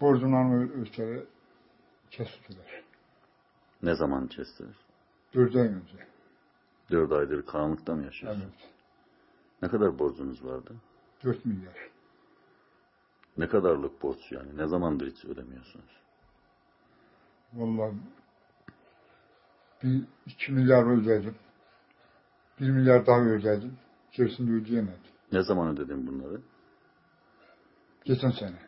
Borcundan ölçeri kestiler. Ne zaman kestiler? Dört ay önce. Dört aydır karanlıkta mı yaşıyorsun? Evet. Ne kadar borcunuz vardı? Dört milyar. Ne kadarlık borç yani? Ne zamandır hiç ödemiyorsunuz? Vallahi bir iki milyar ödedim. Bir milyar daha ödedim. Gerisini ödeyemedim. Ne zaman ödedin bunları? Geçen sene.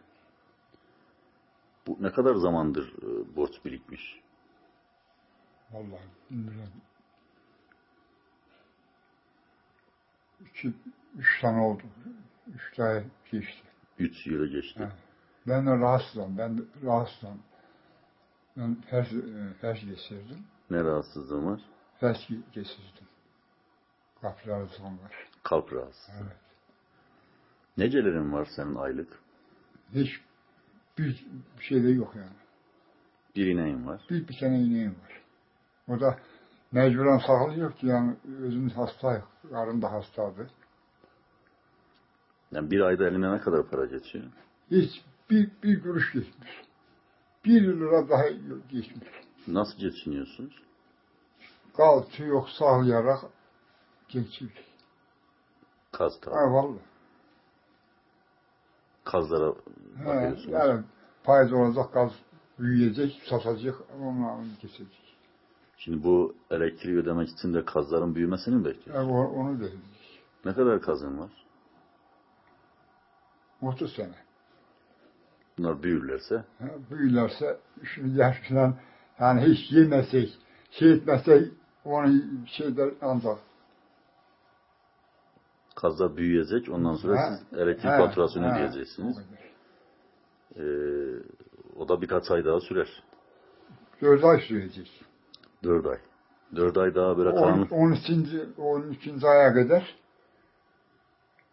Bu ne kadar zamandır e, borç birikmiş? Vallahi bilmiyorum. İki, üç tane oldu. Üç tane geçti. Üç yılı geçti. Ha. Ben de rahatsızım. Ben de rahatsızım. Ben felç, e, felç geçirdim. Ne rahatsızlığın var? Felç geçirdim. Kalp rahatsızlığım var. Kalp rahatsızlığı. Evet. Necelerin var senin aylık? Hiç bir, bir şey de yok yani. Bir ineğin var. Bir, bir tane ineğim var. O da mecburen sağlıyor ki yani özümüz hastayız. Karım da hastadı. Yani bir ayda eline ne kadar para geçiyor? Hiç bir, bir kuruş geçmiş. Bir lira daha geçmiş. Nasıl geçiniyorsunuz? Kalçı yok sağlayarak geçiyor. Kaz tabi. Ha vallahi. Kazlara bakıyorsunuz. yani faiz olacak gaz büyüyecek, satacak, onunla geçecek. Şimdi bu elektriği ödemek için de kazların büyümesini mi bekliyorsun? O- onu dedik. Ne kadar kazın var? 30 sene. Bunlar büyürlerse 3 milyar falan yani hiç yemesek, şey etmesek onu şeyler ancak. kazlar büyüyecek. Ondan sonra Ha, siz elektrik ha, faturasını ha, ödeyeceksiniz. Ee, o da birkaç ay daha sürer. Dört ay sürecek. Dört ay. Dört ay daha böyle karanlık. 12. 13. aya kadar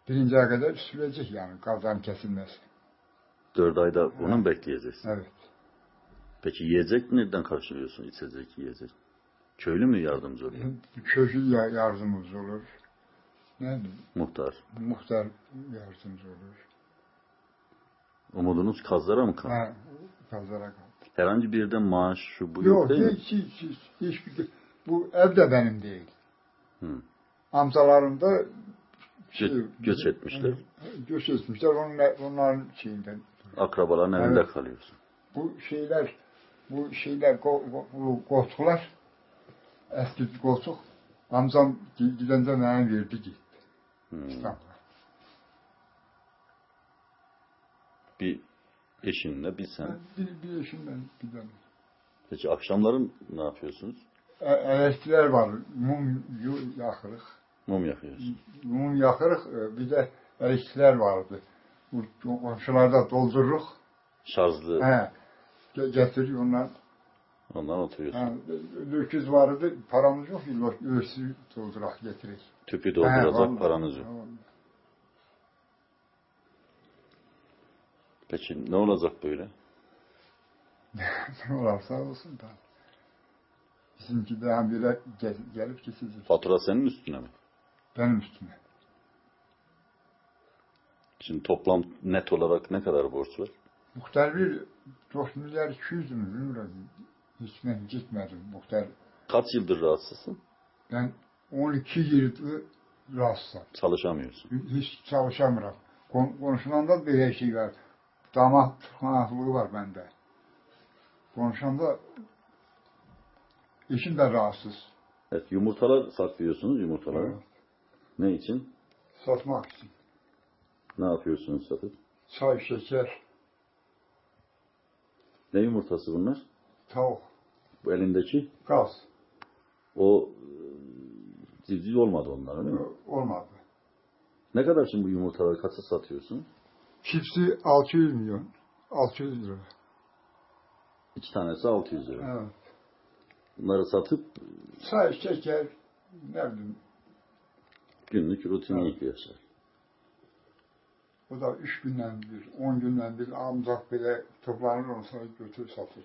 birinci aya kadar sürecek yani kazan kesilmesi. Dört ayda onu mu bekleyeceksin? Evet. Peki yiyecek nereden karşılıyorsun? İçecek, yiyecek. Köylü mü yardımcı oluyor? Ya- yardımımız olur. Ne Muhtar. muhtar yardımcı olur. Umudunuz kazlara mı kaldı? Ha, kazara kaldı. Herhangi bir yerden maaş şu bu yok, Yok, değil mi? hiç, hiç, hiç, hiçbir, bu ev de benim değil. Hı. Amcalarım da şey, Gö- göç etmişler. Göç etmişler. Onlar, onların şeyinden. Akrabaların evinde Evet. kalıyorsun. Bu şeyler, bu şeyler, koltuklar, eski koltuk, amcam gi- gidende bana verdi gitti. Hı. İstanbul'a. Eşinle bir sen. Bir, bir eşimden gidelim. Peki akşamların ne yapıyorsunuz? E, elektrikler var, mum yakırık. Mum yakıyorsun. Mum yakırık, e, bir de elektrikler vardı. Komşularda doldururuk. Şarjlı. He, ge- getiriyor onlar. Ondan oturuyorsun. Ha, öküz vardı, paramız yok öküzü doldurak getirik. Tüpü He, dolduracak vallahi. paranız yok. Vallahi. Peki ne olacak böyle? Ne olursa olsun da. Bizimki hem bire gel- gelip geçecek. Fatura senin üstüne mi? Benim üstüme. Şimdi toplam net olarak ne kadar borç var? Muhtar bir 4 milyar 200 mü bilmiyorum. Hiç ben gitmedim muhtar. Kaç yıldır rahatsızsın? Ben 12 yıldır rahatsızım. Çalışamıyorsun. Hiç çalışamıyorum. Kon konuşmanda bir şey var. Damat tıkanıklığı var bende. Konuşanda eşim de rahatsız. Evet, yumurtalar saklıyorsunuz yumurtaları. Evet. Ne için? Satmak için. Ne yapıyorsunuz satıp? Çay, şeker, Ne yumurtası bunlar? tavuk, Bu elindeki gaz. o e, civciv olmadı onlar değil mi? Olmadı. Ne kadar şimdi bu yumurtaları kaça satıyorsun? Çiftsi 600 milyon. 600 lira. İki tanesi 600 lira. Evet. Bunları satıp Say, şeker, ne bileyim, günlük rutinini yaşar. o da üç günden bir, on günden bir amcak bile toplanır ondan sonra götürür satır.